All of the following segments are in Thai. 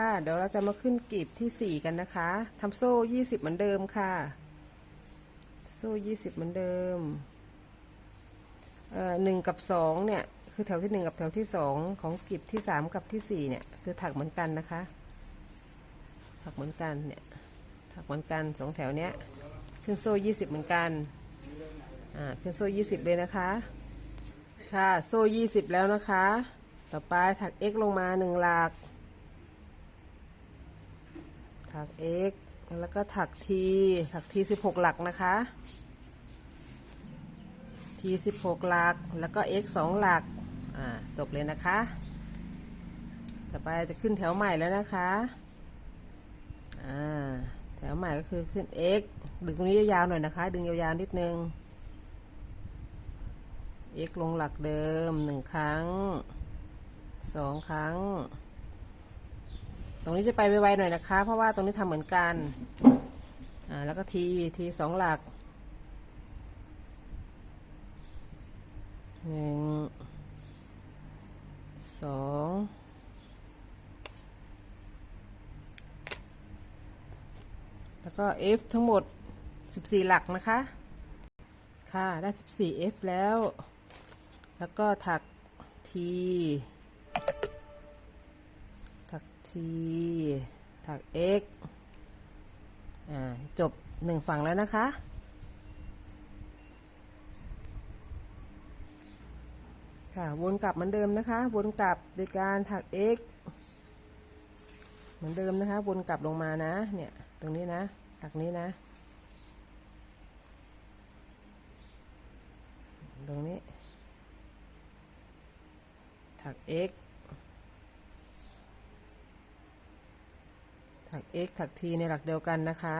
ค่ะ เดี๋ยวเราจะมาขึ้นกลีบที่ 4 กันนะคะทำโซ่ 20 เหมือนเดิมค่ะ โซ่ 20 เหมือนเดิมเอ่อหนึ่งกับ 2 เนี่ย คือแถวที่ 1 กับแถวที่ 2 ของกลีบที่ 3 กับที่ 4 เนี่ย คือถักเหมือนกันนะคะ ถักเหมือนกันเนี่ย ถักเหมือนกันสองแถวเนี้ย ขึ้นโซ่ 20 เหมือนกัน อ่า ขึ้นโซ่ 20 เลยนะคะ ค่ะ โซ่ 20 แล้วนะคะ ต่อไปถัก x ลงมา 1 หลัก ถัก x แล้วก็ถัก t ถัก t 16 หลักนะคะ t 16 หลัก แล้วก็ x 2 หลัก อ่า จบเลยนะคะ ต่อไปจะขึ้นแถวใหม่แล้วนะคะ อ่า แถวใหม่ก็คือขึ้น x ดึงตรงนี้ยาวๆหน่อยนะคะ ดึงยาวๆนิดนึง x ลงหลักเดิมหนึ่งครั้งสองครั้ง ตรงนี้จะไปไวๆหน่อยนะคะ เพราะว่าตรงนี้ทำเหมือนกัน อ่า แล้วก็ทีทีสองหลักหนึ่งสองแล้วก็ F ทั้งหมด 14 หลักนะคะ ค่ะ ได้ 14F แล้ว แล้วก็ถัก T ถัก T ถัก X อ่าจบหนึ่งฝั่งแล้วนะคะ ค่ะ วนกลับเหมือนเดิมนะคะ วนกลับโดยการถัก X เหมือนเดิมนะคะ วนกลับลงมานะ เนี่ย ตรงนี้นะ ถักนี้นะ ตรงนี้ ถัก x ถัก x ถัก t ในหลักเดียวกันนะคะ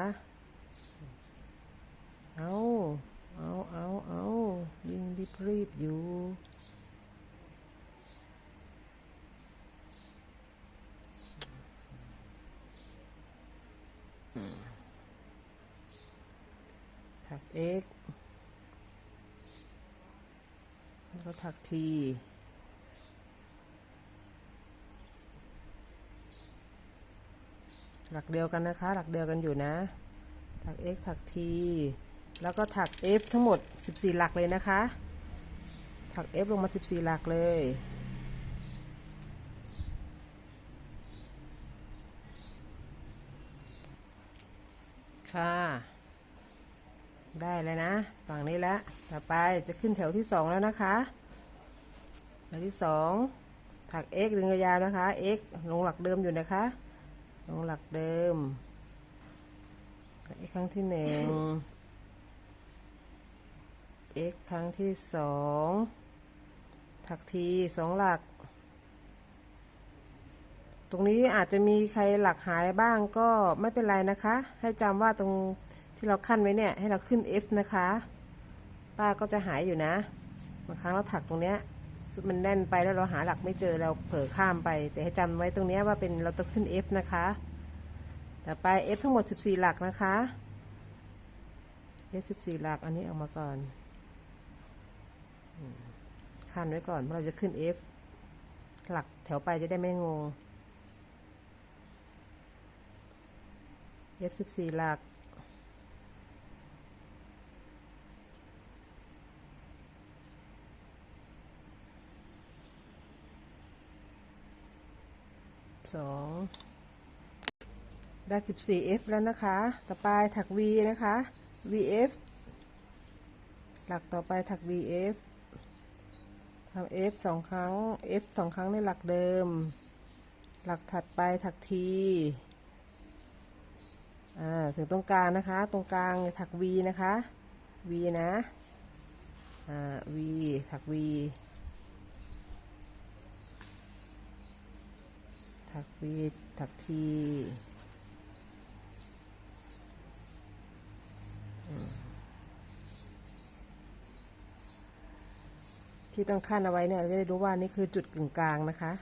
เอาเอาเอาเอายิงรีบรีบอยู่ถัก x แล้วก็ถัก t หลักเดียวกันนะคะ หลักเดียวกันอยู่นะ ถัก x ถัก t แล้วก็ถัก f ทั้งหมด 14 หลักเลยนะคะ ถัก f ลงมา 14 หลักเลยค่ะ ได้แล้วนะ ฝั่งนี้แล้วต่อไปจะขึ้นแถวที่สองแล้วนะคะ แถวที่สองถัก x ดึงยาวนะคะ x ลงหลักเดิมอยู่นะคะ ลงหลักเดิมถัก x ครั้งที่หนึ่ง x ครั้งที่สองถักทีสองหลัก ตรงนี้อาจจะมีใครหลักหายบ้างก็ไม่เป็นไรนะคะ ให้จำว่าตรงที่เราขั้นไว้เนี่ย ให้เราขึ้น F นะคะ ป้าก็จะหายอยู่นะบางครั้งเราถักตรงเนี้ย มันแน่นไปแล้วเราหาหลักไม่เจอเราเผลอข้ามไป แต่ให้จำไว้ตรงนี้ว่าเป็นเราต้องขึ้น F นะคะ ต่อไป F ทั้งหมด 14 หลักนะคะ F 14 หลักอันนี้ออกมาก่อนอืมขั้นไว้ก่อนเพราะเราจะขึ้น F หลักแถวไปจะได้ไม่งง F 14 หลัก สองได้ 14F แล้วนะคะ ต่อไปถัก V นะคะ VF หลักต่อไปถัก VF ทำ F สองครั้ง F สองครั้งในหลักเดิม หลักถัดไปถัก T อ่า ถึงตรงกลางนะคะ ตรงกลางถัก V นะคะ V นะ อ่า V ถัก V ถัก V ถัก T อืมที่ต้องขั้นเอาไว้เนี่ยเราจะได้รู้ว่านี่คือจุดกึ่งกลางนะคะ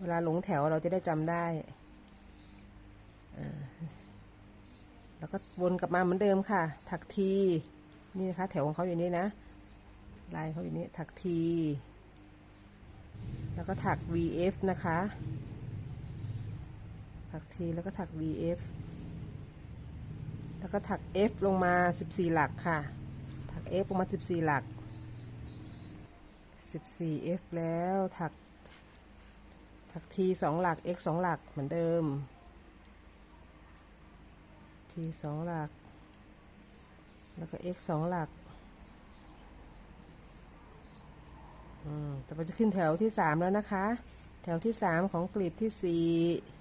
เวลาหลงแถวเราจะได้จำได้ แล้วก็วนกลับมาเหมือนเดิมค่ะ ถักที นี่นะคะ แถวของเขาอยู่นี่นะ ลายเขาอยู่นี่ ถักที แล้วก็ถัก VF นะคะ ถัก T แล้วก็ถัก VF แล้วก็ถัก F ลงมา 14 หลักค่ะ ถัก F ลงมา 14 หลัก 14 F แล้วถัก ถัก T 2หลัก X 2หลักเหมือนเดิม T 2หลัก แล้วก็ X 2หลักอืมต่อไปจะขึ้นแถวที่ 3 แล้วนะคะ แถวที่ 3 ของกลีบที่ 4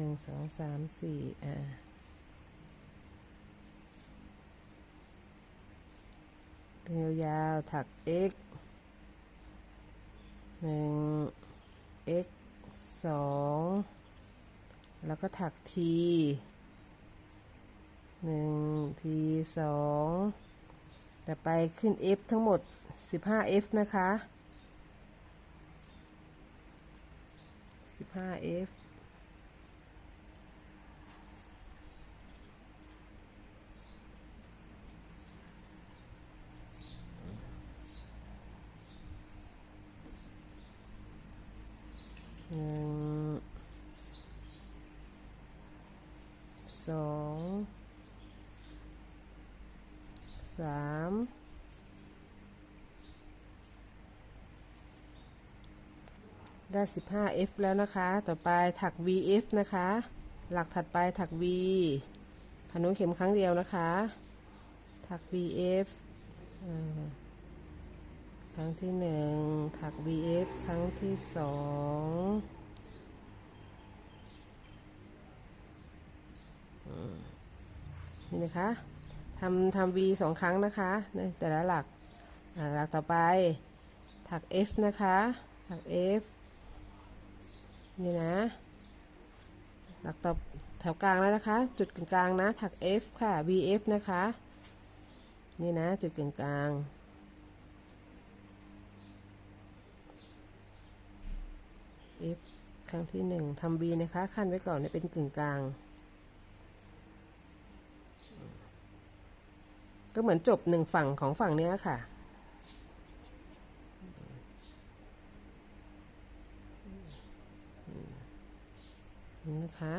1 2 3 4อ่าเป็นยาวๆถัก x หนึ่ง x สองแล้วก็ถัก t หนึ่ง t สองแต่ไปขึ้น f ทั้งหมด 15f นะคะ 15f หนึ่งสองสามได้ 15f แล้วนะคะ ต่อไปถัก vf นะคะ หลักถัดไปถัก v พันนุเข็มครั้งเดียวนะคะ ถัก vf อ่า รั้งที่หนึ่งถัก vf ครั้งที่สองนี่นะคะทำทำ v สองครั้งนะคะในแต่ละหลักหลักต่อไป ถัก f นะคะ ถัก f นี่นะ หลักต่อแถวกลางแล้วนะคะ จุดกึ่งกลางนะ ถัก f ค่ะ vf นะคะ นี่นะ จุดกึ่งกลาง f ครั้งที่หนึ่งทำ v นะคะ ขั้นไว้ก่อนเนี่ยเป็นกึ่งกลาง ก็เหมือนจบหนึ่งฝั่งของฝั่งนี้ค่ะนะคะ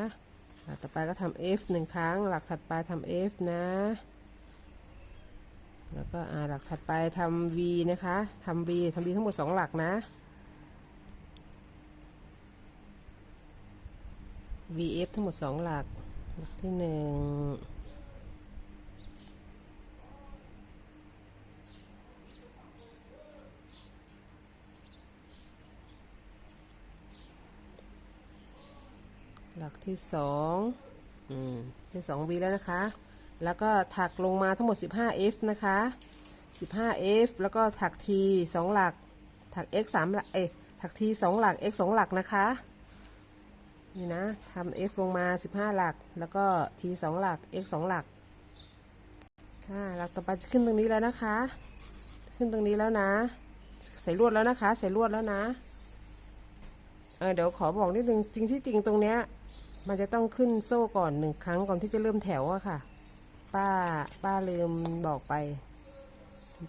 หลักต่อไปก็ทำ F หนึ่งครั้ง หลักถัดไปทำ F นะ แล้วก็หลักถัดไปทำ V นะคะทำ V ทำ V ทั้งหมด 2 หลักนะ VF ทั้งหมด 2 หลัก หลักที่ 1 หลักที่สองอืมที่สอง V แล้วนะคะ แล้วก็ถักลงมาทั้งหมด 15F นะคะ 15F แล้วก็ถัก T 2 หลัก ถัก X 3หลัก เอ้ยถัก T 2 หลัก X 2 หลักนะคะ นี่นะทำ F ลงมา 15 หลัก แล้วก็ T 2หลัก X 2หลัก ค่ะหลักต่อไปจะขึ้นตรงนี้แล้วนะคะ ขึ้นตรงนี้แล้วนะ ใส่ลวดแล้วนะคะ ใส่ลวดแล้วนะ เออเดี๋ยวขอบอกนิดนึงจริงที่จริงตรงเนี้ย มันจะต้องขึ้นโซ่ก่อนหนึ่งครั้งก่อนที่จะเริ่มแถวอะค่ะ ป้าป้าลืมบอกไป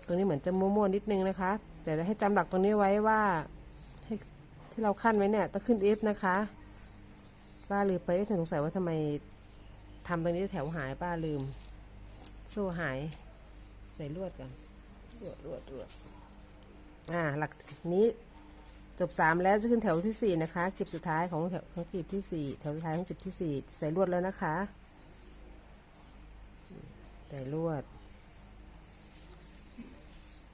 ตรงนี้เหมือนจะมั่วๆนิดนึงนะคะ แต่จะให้จำหลักตรงนี้ไว้ว่าให้ที่เราขั้นไว้เนี่ยต้องขึ้น F นะคะ ป้าลืมไปถึงสงสัยว่าทำไมทำตรงนี้แถวหายป้าลืม โซ่หาย ใส่ลวดกันลวดลวดลวดอ่า หลักนี้จบสามแล้วจะขึ้นแถวที่สี่นะคะกลีบสุดท้ายของแถวของกลีบที่สี่แถวสุดท้ายของกลีบที่สี่ใส่ลวดแล้วนะคะใส่ลวด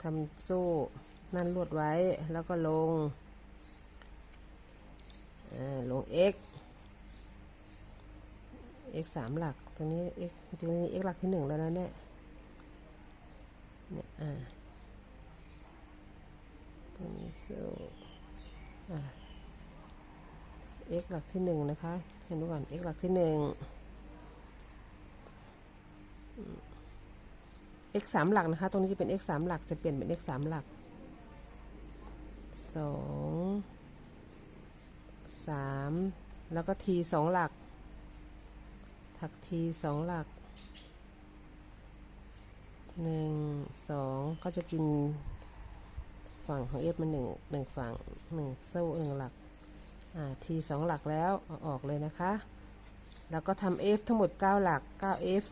ทำโซ่นั่นลวดไว้แล้วก็ลงอ่าลง x x สามหลักตรงนี้ x ตรงนี้ x หลักที่หนึ่งแล้วนะเนี่ยเนี่ยอ่าตรงนี้โซ่ x หลักที่หนึ่งนะคะเห็นดูก่อน x หลักที่หนึ่ง x สามหลักนะคะ ตรงนี้จะเป็น x สามหลัก จะเปลี่ยนเป็น x สามหลักสองสามแล้วก็ t สองหลัก ถัก t สองหลักหนึ่งสองก็จะกินฝั่งของ f มันหนึ่งหนึ่งฝั่งหนึ่งโซ่หนึ่งหลักอ่าทีสองหลักแล้วอออกเลยนะคะ แล้วก็ทำ f ทั้งหมด9หลัก 9f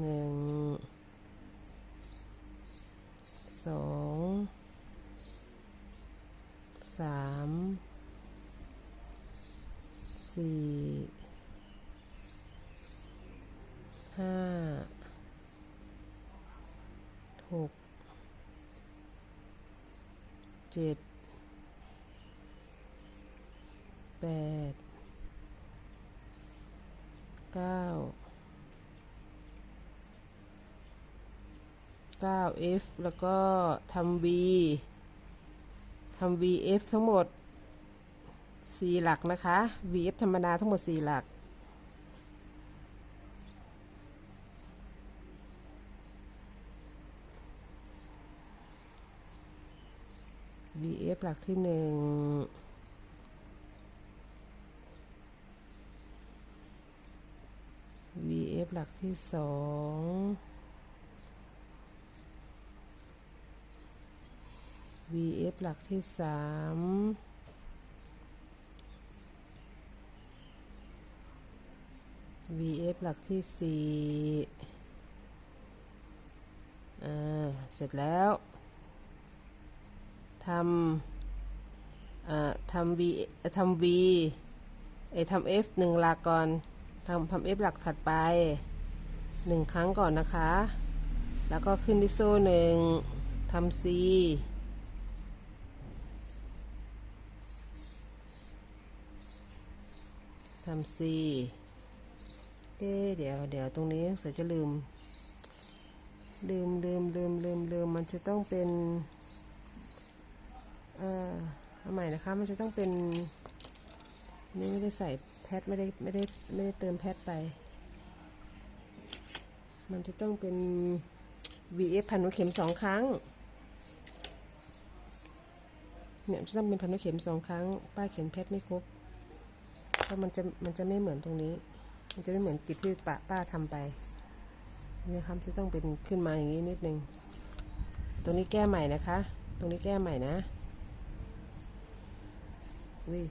หนึ่งสองสาม สี่ห้าหกเจ็ดแปดเก้า 9f แล้วก็ทำ v ทำ vf ทั้งหมด 4หลักนะคะ vf ธรรมดาทั้งหมด4หลัก vf หลักที่หนึ่ง vf หลักที่สอง vf หลักที่สาม vf หลักที่สี่อ่าเสร็จแล้วทำทำ v ทำ v เอทำ f หนึ่งหลักก่อนทำทำ f หลักถัดไปหนึ่งครั้งก่อนนะคะ แล้วก็ขึ้นที่โซ่หนึ่งทำ c ทำ c เอ๊เดี๋ยวเดี๋ยวตรงนี้เสือจะลืม ลืมลืมลืมลืมลืมมันจะต้องเป็นเอ่อเอาใหม่นะคะ มันจะต้องเป็นนี่ไม่ได้ใส่แพทไม่ได้ไม่ได้ไม่ได้เติมแพทไป มันจะต้องเป็น VF พันหัวเข็มสองครั้ง เนี่ยจะต้องเป็นพันหัวเข็มสองครั้ง ป้าเขียนแพทไม่ครบเพราะมันจะมันจะไม่เหมือนตรงนี้ มันจะไม่เหมือนกิจที่ป้าป้าทำไปเนี่ยครับจะต้องเป็นขึ้นมาอย่างนี้นิดนึง ตรงนี้แก้ใหม่นะคะ ตรงนี้แก้ใหม่นะวิ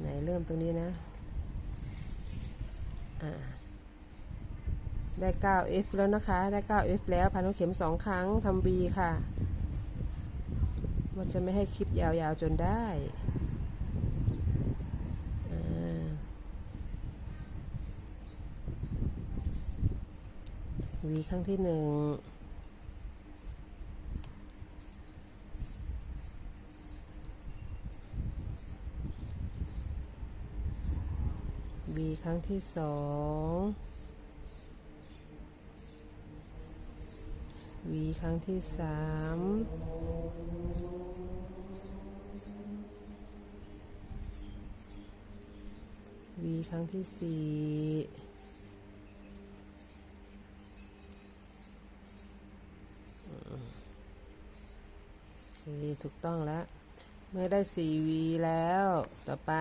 ไหนเริ่มตรงนี้นะ อ่า ได้ 9f แล้วนะคะ ได้ 9f แล้วพันเข็มสองครั้งทำ b ค่ะ มันจะไม่ให้คลิปยาวๆจนได้ v ครั้งที่หนึ่ง b ครั้งที่สอง v ครั้งที่สาม v ครั้งที่สี่ โอเคถูกต้องแล้ว เมื่อได้ 4v แล้ว ต่อไป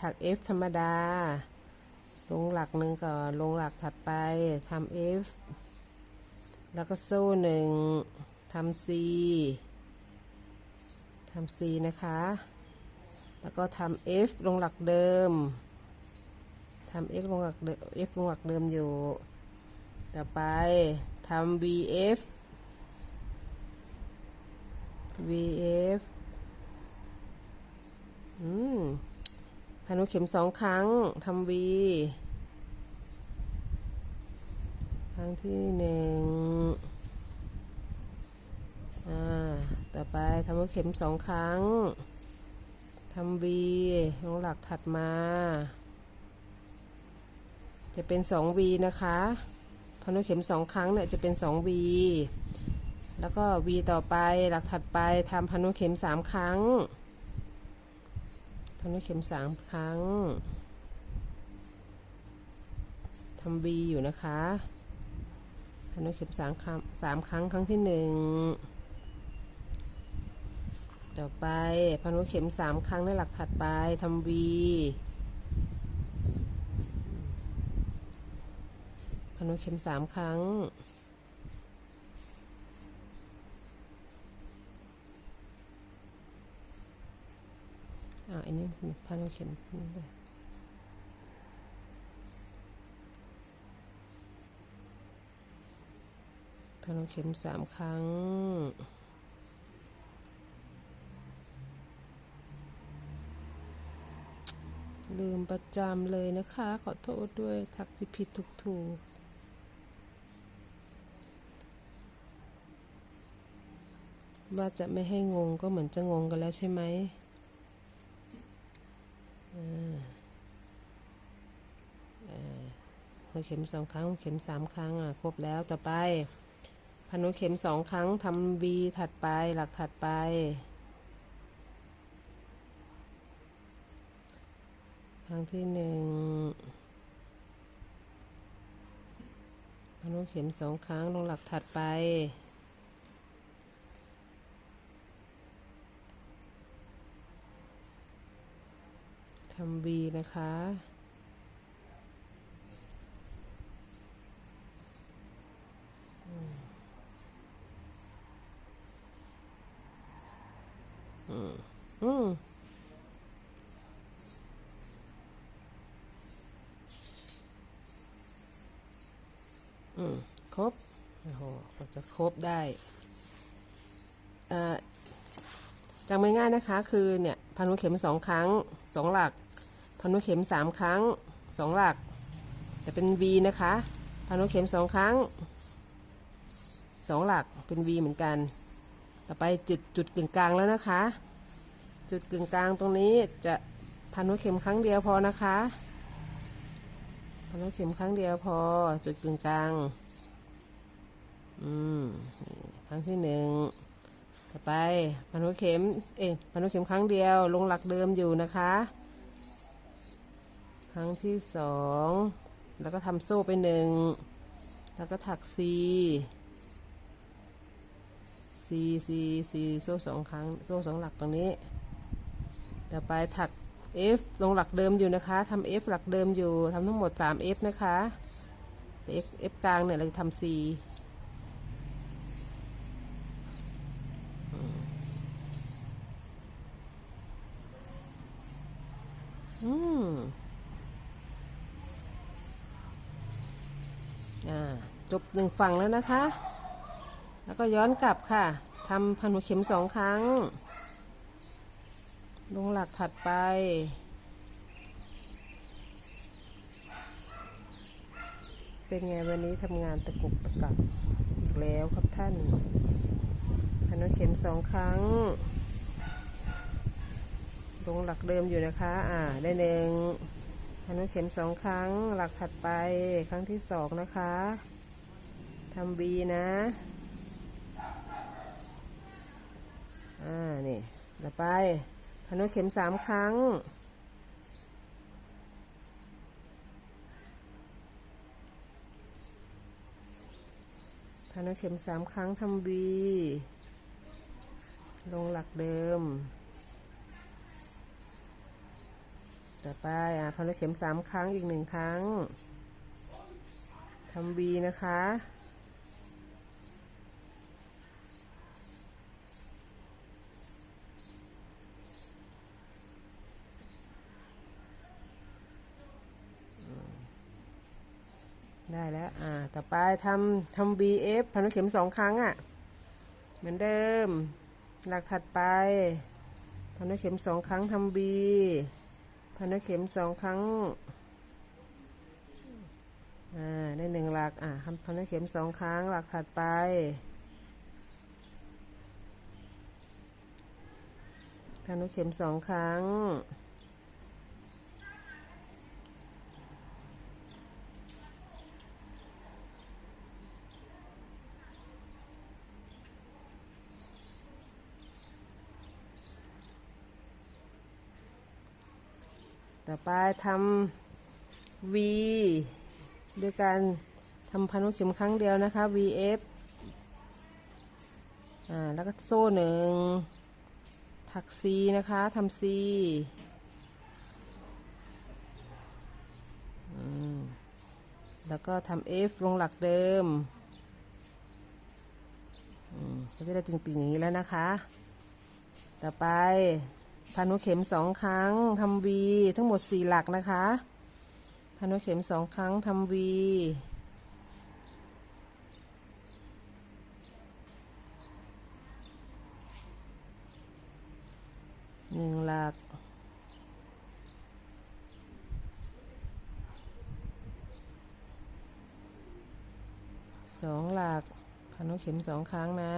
ถัก f ธรรมดา ลงหลักหนึ่งก่อน ลงหลักถัดไปทำ f แล้วก็โซ่หนึ่งทำ c ทำ c นะคะ แล้วก็ทำ f ลงหลักเดิมทำ f ลงหลักเดิม f ลงหลักเดิมอยู่ ต่อไปทำ vf vf อืมพันหัวเข็มสองครั้งทำ v ครั้งที่หนึ่งอ่า ต่อไปทำหัวเข็มสองครั้ง ทำ v ลงหลักถัดมา จะเป็น 2v นะคะพันหัวเข็มสองครั้งเนี่ยจะเป็น 2v แล้วก็ v ต่อไปหลักถัดไปทำพันหัวเข็มสามครั้ง พันหัวเข็มสามครั้งทำ v อยู่นะคะ พันหัวเข็มสามครั้งสามครั้งครั้งที่หนึ่งต่อไปพันหัวเข็มสามครั้งในหลักถัดไปทำ v พันหัวเข็มสามครั้ง พันนี้พันเข็มนี่ด้วยพันเข็มสามครั้งลืมประจำเลยนะคะ ขอโทษด้วยทักผิดผิดถูกถูกว่าจะไม่ให้งงก็เหมือนจะงงกันแล้วใช่ไหม หัวเข็มสองครั้งหัวเข็มสามครั้งอะครบแล้วต่อไปพนหัวเข็มสองครั้งทำ V ถัดไปหลักถัดไป ครั้งที่หนึ่งพนหัวเข็มสองครั้งลงหลักถัดไป ทำ V นะคะ อืม อืมอืม ครบ โอ้โหก็จะครบได้เอ่อจำง่ายๆนะคะ คือเนี่ย พันหัวเข็มสองครั้งสองหลัก พันหัวเข็มสามครั้งสองหลัก จะเป็น V นะคะพันหัวเข็มสองครั้งสองหลักเป็น V เหมือนกัน ต่อไปจุดจุดกึ่งกลางแล้วนะคะ จุดกึ่งกลางตรงนี้จะพันหัวเข็มครั้งเดียวพอนะคะพันหัวเข็มครั้งเดียวพอ จุดกึ่งกลาง อืมครั้งที่หนึ่งต่อไปพันหัวเข็ม เอ๊ะพันหัวเข็มครั้งเดียว ลงหลักเดิมอยู่นะคะ ครั้งที่สองแล้วก็ทำโซ่ไปหนึ่งแล้วก็ถัก C C C C โซ่สองครั้งโซ่สองหลักตรงนี้ ต่อไปถัก F ลงหลักเดิมอยู่นะคะทำ F หลักเดิมอยู่ทำทั้งหมด 3 F นะคะแต่ F F กลางเนี่ยเราจะทำ C อืมอ่า จบหนึ่งฝั่งแล้วนะคะ แล้วก็ย้อนกลับค่ะทำพันหัวเข็มสองครั้ง ลงหลักถัดไป เป็นไงวันนี้ทำงานตะกุกตะกักอีกแล้วครับท่าน พันหัวเข็มสองครั้ง ลงหลักเดิมอยู่นะคะ อ่า ได้หนึ่ง พันหัวเข็มสองครั้งหลักถัดไปครั้งที่สองนะคะทำ V นะอ่านี่ต่อไปพันหัวเข็มสามครั้งพันหัวเข็มสามครั้งทำ V ลงหลักเดิม ต่อไปอะพันเข็มสามครั้งอีกหนึ่งครั้งทำ V นะคะ ได้แล้ว อ่า ต่อไปทำทำ VF พันเข็มสองครั้งอะ เหมือนเดิม หลักถัดไปพันเข็มสองครั้งทำ B พันเข็มสองครั้งอ่าได้หนึ่งหลักอ่าทำพันเข็มสองครั้งหลักถัดไปพันเข็มสองครั้ง ต่อไปทำ V ด้วยการทำพันหัวเข็มครั้งเดียวนะคะ VF อ่าแล้วก็โซ่หนึ่งถัก C นะคะทำ C อืมแล้วก็ทำ F ลงหลักเดิมอืมก็จะได้ตึงๆอย่างนี้แล้วนะคะ ต่อไป พันหัวเข็มสองครั้งทำวีทั้งหมดสี่หลักนะคะพันหัวเข็มสองครั้งทำวีหนึ่งหลักสองหลักพันหัวเข็มสองครั้งนะ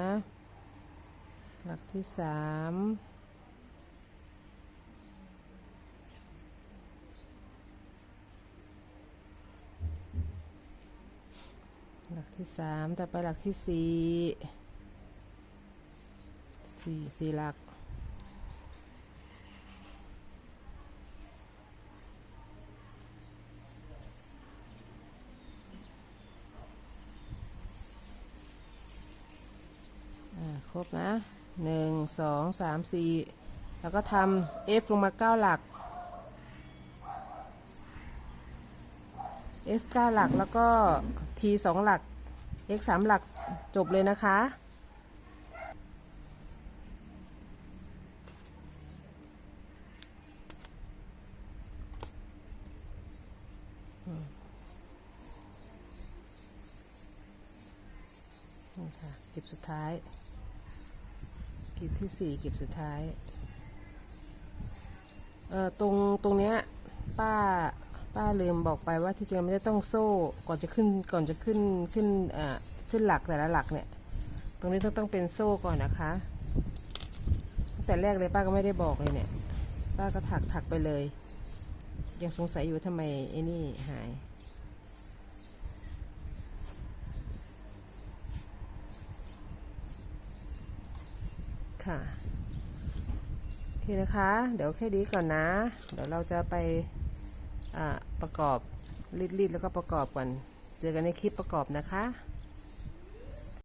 หลักที่สามหลัก ที่สามต่อไปหลักที่สี่สี่สี่หลัก ครบนะหนึ่งสองสามสี่แล้วก็ทำ F ลงมาเก้าหลัก F เก้าหลักแล้วก็ T สองหลัก X สามหลักจบเลยนะคะ นี่ค่ะกลีบสุดท้ายเกลีบที่สี่เกลีบสุดท้าย เอ่อ ตรง ตรงเนี้ย ป้า ป้าลืมบอกไปว่าที่จริงไม่ได้ต้องโซ่ก่อนจะขึ้นก่อนจะขึ้นขึ้นเอ่อขึ้นหลักแต่ละหลักเนี่ย ตรงนี้ต้องต้องเป็นโซ่ก่อนนะคะตั้งแต่แรกเลยป้าก็ไม่ได้บอกเลยเนี่ยป้าก็ถักถักไปเลย ยังสงสัยอยู่ทำไมไอ้นี่หายค่ะโอเคนะคะ เดี๋ยวแค่นี้ก่อนนะ เดี๋ยวเราจะไป ประกอบรีดๆแล้วก็ประกอบกันเจอกันในคลิปประกอบนะคะ